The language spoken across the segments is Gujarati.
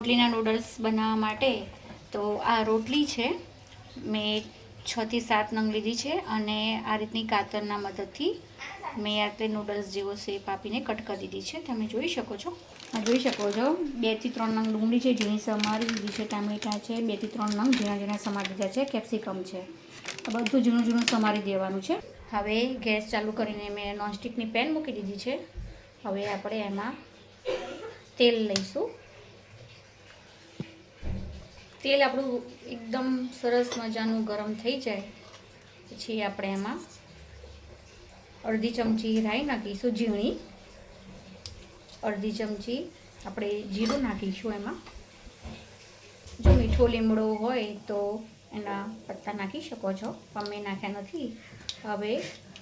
રોટલીના નૂડલ્સ બનાવવા માટે. તો આ રોટલી છે, મેં છથી સાત નંગ લીધી છે અને આ રીતની કાતરના મદદથી મેં આ રીતે નૂડલ્સ જેવો શેપ આપીને કટ કરી દીધી છે. તમે જોઈ શકો છો. જોઈ શકો છો, બેથી ત્રણ નંગ ડુંગળી છે, ઝીણી સમારી દીધી છે, ટામેટાં છે, બેથી ત્રણ નંગ ઝીણા ઝીણા સમારી દીધા છે કેપ્સિકમ છે. આ બધું ઝીણું ઝીણું સમારી દેવાનું છે. હવે ગેસ ચાલુ કરીને મેં નોનસ્ટિકની પેન મૂકી દીધી છે. હવે આપણે એમાં તેલ લઈશું. તેલ આપણું એકદમ સરસ મજાનું ગરમ થઈ જાય. પછી આપણે એમાં અડધી ચમચી રાઈ નાખીશું ઝીણી. અડધી ચમચી આપણે જીરું નાખીશું એમાં. જો મીઠો લીમડો હોય તો એના પત્તા નાખી શકો છો. પણ નાખ્યા નથી. હવે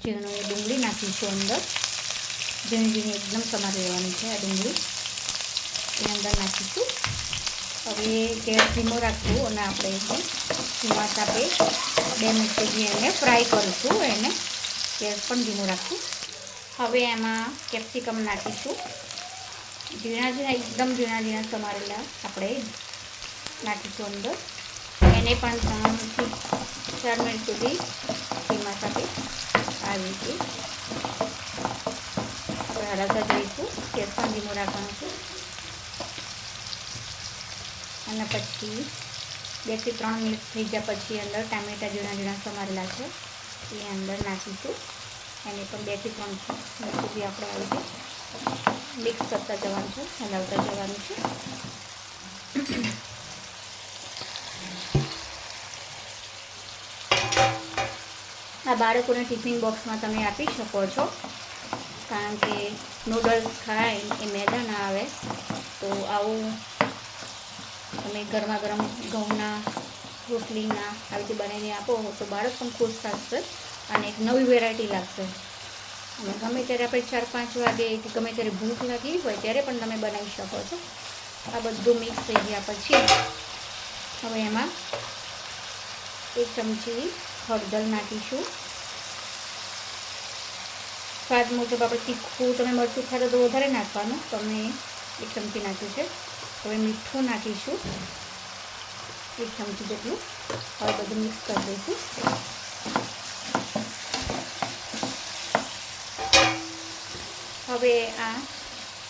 ઝીણું ડુંગળી નાખીશું અંદર. ઝીણી ઝીણી એકદમ સમારી લેવાની છે આ ડુંગળી. એની અંદર નાખીશું. હવે ગેસ ધીમો રાખવું અને આપણે ધીમા તાપે બે મિનિટ સુધી એને ફ્રાય કરીશું, એને ગેસ પણ ધીમો રાખવું હવે એમાં કેપ્સિકમ નાખીશું. ઝીણા ઝીણા, એકદમ ઝીણા ઝીણા સમારેલા આપણે નાખીશું અંદર. એને પણ ત્રણથી ચાર મિનિટ સુધી ધીમા તાપે આવી રીતે. હલાવતા જઈશું ગેસ પણ ધીમો રાખવાનું છે. અને પછી બેથી ત્રણ મિનિટ થઈ ગયા પછી અંદર ટામેટા ઝીણા ઝીણા સમારેલા છે. એ અંદર નાખીશું. એને પણ બેથી ત્રણ મિનિટ સુધી આપણે આવી રીતે મિક્સ કરતા જવાનું છે, હલાવતા જવાનું છે. આ બાળકોને ટિફિન બોક્સમાં તમે આપી શકો છો. કારણ કે નૂડલ્સ ખાય એ મેદા ના આવે. તો આવું તમે ગરમા ગરમ ઘઉંના, રોટલીના આવી રીતે બનાવીને આપો તો બાળક પણ ખુશ થશે અને એક નવી વેરાયટી લાગશે. અને ગમે ત્યારે આપણે ચાર પાંચ વાગે કે ગમે ત્યારે ભૂખ લાગી હોય ત્યારે પણ તમે બનાવી શકો છો. આ બધું મિક્સ થઈ ગયા પછી હવે એમાં એક ચમચી હળદર નાખીશું. સ્વાદ મુજબ આપણે તીખું તમે મરચું ખાધો તો વધારે નાખવાનું તમે એક ચમચી નાખ્યું છે. હવે મીઠું નાખીશું. એક ચમચી જેટલું. હવે બધું મિક્સ કરી દઈશું. હવે આ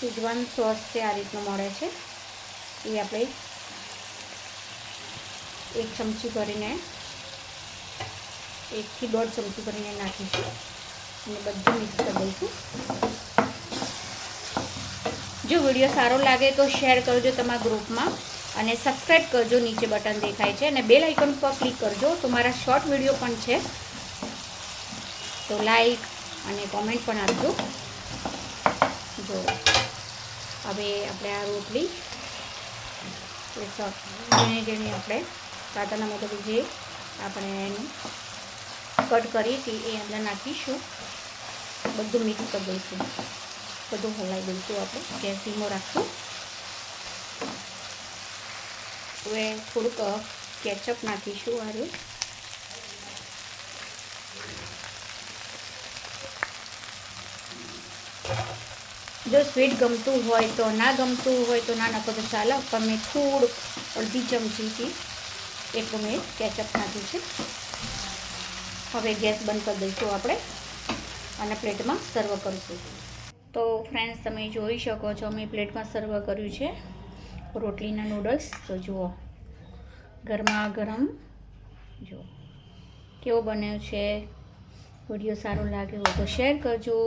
સિજવાન સોસ છે આ રીતનું મળે છે, એ આપણે એક ચમચી કરીને એકથી દોઢ ચમચી કરીને નાખીશું. અને બધું મિક્સ કરી દઈશું. જો વીડિયો સારો લાગે તો શેર કરજો તમારા ગ્રુપમાં અને સબસ્ક્રાઈબ કરજો, નીચે બટન દેખાય છે અને બેલ આઇકન પર ક્લિક કરજો તો મારા શોર્ટ વીડિયો પણ છે. તો લાઈક અને કોમેન્ટ પણ આપજો. જો, હવે આપણે આ રોટલી જેને જેને આપણે કાતાના મદદ જે આપણે એનું કટ કરી હતી એ અંદર નાખીશું. બધું મિક્સ કરી દઈશું. બધું હલાવી દઈશું આપણે ગેસ ધીમો રાખશું હવે થોડુંક કેચઅપ નાખીશું આરું જો સ્વીટ ગમતું હોય તો ના ગમતું હોય તો ના નાખો તો ચાલે પણ મેં થોડુંક અડધી ચમચીથી એટલું મેં કેચઅપ નાખ્યું છે હવે ગેસ બંધ કરી દઈશું આપણે અને પ્લેટમાં સર્વ કરીશું તો ફ્રેન્ડ્સ તમે જોઈ શકો છો, મેં પ્લેટમાં સર્વ કર્યું છે રોટલીના નૂડલ્સ તો જુઓ, ગરમા ગરમ, જુઓ, કેવો બન્યો છે? વીડિયો સારો લાગ્યો તો શેર કરજો.